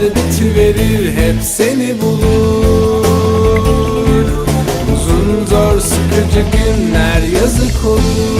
dertler bitiverir hep seni bulur. Uzun zor sıkıcı günler yazık olur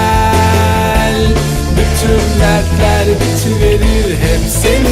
dertler bitiverir hep seni.